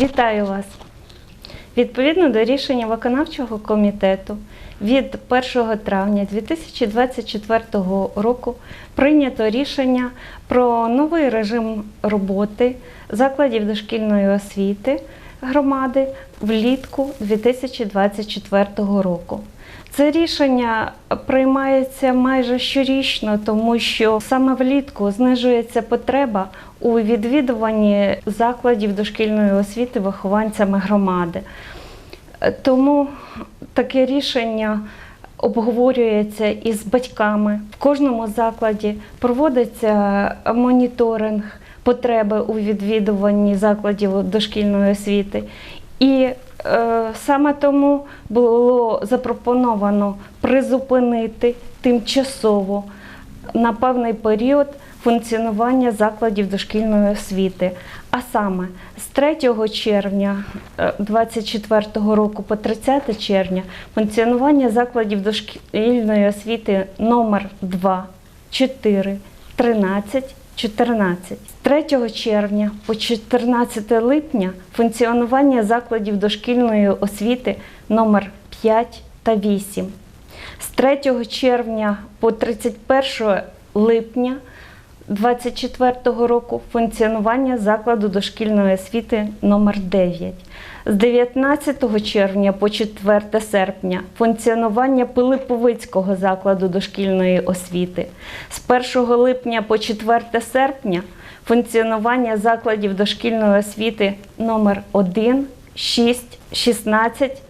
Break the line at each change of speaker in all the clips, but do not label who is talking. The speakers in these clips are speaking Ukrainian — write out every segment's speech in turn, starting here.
Вітаю вас! Відповідно до рішення виконавчого комітету від 1 травня 2024 року прийнято рішення про новий режим роботи закладів дошкільної освіти громади влітку 2024 року. Це рішення приймається майже щорічно, тому що саме влітку знижується потреба у відвідуванні закладів дошкільної освіти вихованцями громади. Тому таке рішення обговорюється із батьками. В кожному закладі проводиться моніторинг потреби у відвідуванні закладів дошкільної освіти. І е, саме тому було запропоновано призупинити тимчасово на певний період функціонування закладів дошкільної освіти. А саме з 3 червня 2024 року по 30 червня функціонування закладів дошкільної освіти номер 2, 4, 13, 14. З 3 червня по 14 липня функціонування закладів дошкільної освіти номер 5 та 8. З 3 червня по 31 липня 2024 року функціонування закладу дошкільної освіти номер 9 з 19 червня по 4 серпня функціонування Пилиповицького закладу дошкільної освіти. З 1 липня по 4 серпня функціонування закладів дошкільної освіти номер 1, 6, 16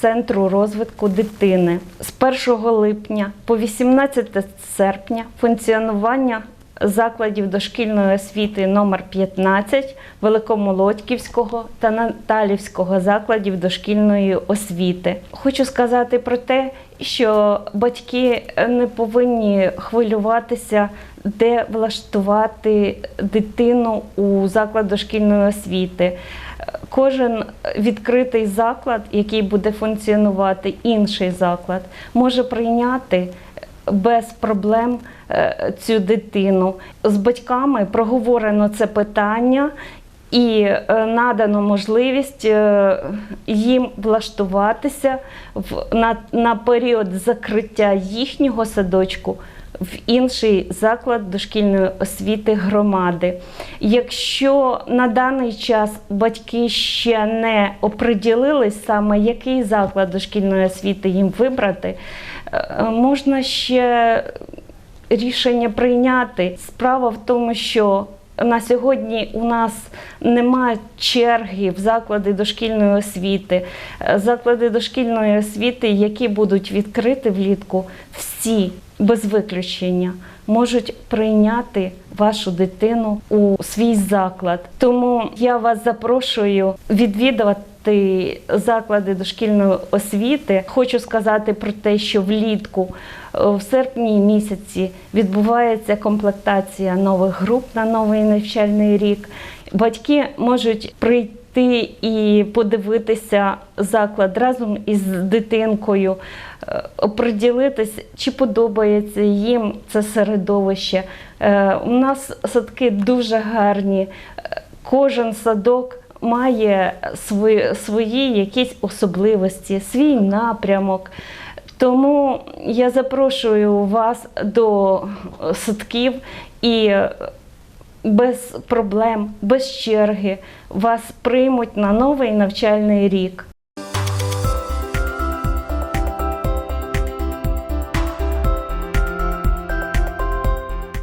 Центру розвитку дитини. З 1 липня по 18 серпня функціонування закладів дошкільної освіти номер 15 Великомолодьківського та Наталівського закладів дошкільної освіти. Хочу сказати про те, що батьки не повинні хвилюватися, де влаштувати дитину у заклад дошкільної освіти. Кожен відкритий заклад, який буде функціонувати, інший заклад, може прийняти без проблем цю дитину. З батьками проговорено це питання. І е, надано можливість е, їм влаштуватися на, на період закриття їхнього садочку в інший заклад дошкільної освіти громади. Якщо на даний час батьки ще не оприділились саме, який заклад дошкільної освіти їм вибрати, е, можна ще рішення прийняти. Справа в тому, що на сьогодні у нас немає черги в заклади дошкільної освіти. Заклади дошкільної освіти, які будуть відкриті влітку, всі без виключення можуть прийняти вашу дитину у свій заклад. Тому я вас запрошую відвідувати заклади дошкільної освіти. Хочу сказати про те, що влітку е, в серпні місяці відбувається комплектація нових груп на новий навчальний рік. Батьки можуть прийти і подивитися заклад разом із дитинкою, е, оприділитись, чи подобається їм це середовище. Е, У нас садки дуже гарні. Кожен садок має свої, свої якісь особливості, свій напрямок. Тому я запрошую вас до садків і без проблем, без черги вас приймуть на новий навчальний рік.